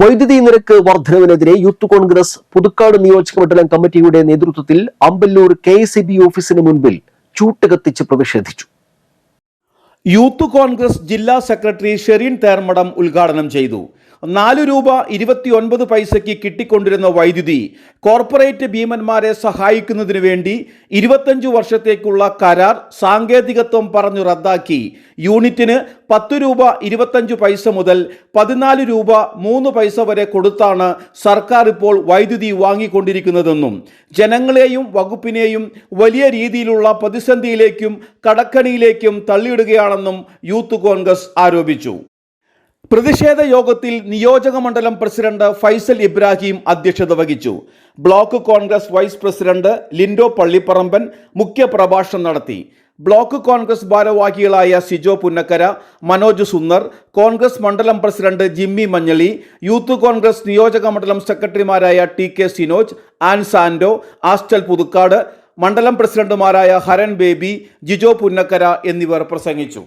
വൈദ്യുതി നിരക്ക് വർധനവിനെതിരെ യൂത്ത് കോൺഗ്രസ് പുതുക്കാട് നിയോജക മണ്ഡലം കമ്മിറ്റിയുടെ നേതൃത്വത്തിൽ അമ്പല്ലൂർ കെ ഓഫീസിന് മുൻപിൽ ചൂട്ട് കത്തിച്ച് പ്രതിഷേധിച്ചു. യൂത്ത് കോൺഗ്രസ് ജില്ലാ സെക്രട്ടറി ഷെറീൻ തേർമടം ഉദ്ഘാടനം ചെയ്തു. നാല് രൂപ ഇരുപത്തിയൊൻപത് പൈസയ്ക്ക് കിട്ടിക്കൊണ്ടിരുന്ന വൈദ്യുതി കോർപ്പറേറ്റ് ഭീമന്മാരെ സഹായിക്കുന്നതിന് വേണ്ടി ഇരുപത്തഞ്ചു വർഷത്തേക്കുള്ള കരാർ സാങ്കേതികത്വം പറഞ്ഞു റദ്ദാക്കി. യൂണിറ്റിന് പത്ത് രൂപ ഇരുപത്തഞ്ച് പൈസ മുതൽ പതിനാല് രൂപ മൂന്ന് പൈസ വരെ കൊടുത്താണ് സർക്കാർ ഇപ്പോൾ വൈദ്യുതി വാങ്ങിക്കൊണ്ടിരിക്കുന്നതെന്നും ജനങ്ങളെയും വകുപ്പിനെയും വലിയ രീതിയിലുള്ള പ്രതിസന്ധിയിലേക്കും കടക്കണിയിലേക്കും തള്ളിയിടുകയാണെന്നും യൂത്ത് കോൺഗ്രസ് ആരോപിച്ചു. പ്രതിഷേധ യോഗത്തിൽ നിയോജക മണ്ഡലം പ്രസിഡന്റ് ഫൈസൽ ഇബ്രാഹിം അധ്യക്ഷത വഹിച്ചു. Block Congress vice president Lindo Pallipparamban മുഖ്യപ്രഭാഷണം നടത്തി. ബ്ലോക്ക് കോൺഗ്രസ് ഭാരവാഹികളായ സിജോ പുന്നക്കര മനോജ് സുന്ദർ കോൺഗ്രസ് മണ്ഡലം president Jimmy Manjali youth Congress നിയോജക മണ്ഡലം സെക്രട്ടറിമാരായ ടി കെ സിനോജ് ആൻ സാൻഡോ ആസ്റ്റൽ പുതുക്കാട് മണ്ഡലം പ്രസിഡന്റുമാരായ ഹരൺ ബേബി ജിജോ പുന്നക്കര എന്നിവർ പ്രസംഗിച്ചു.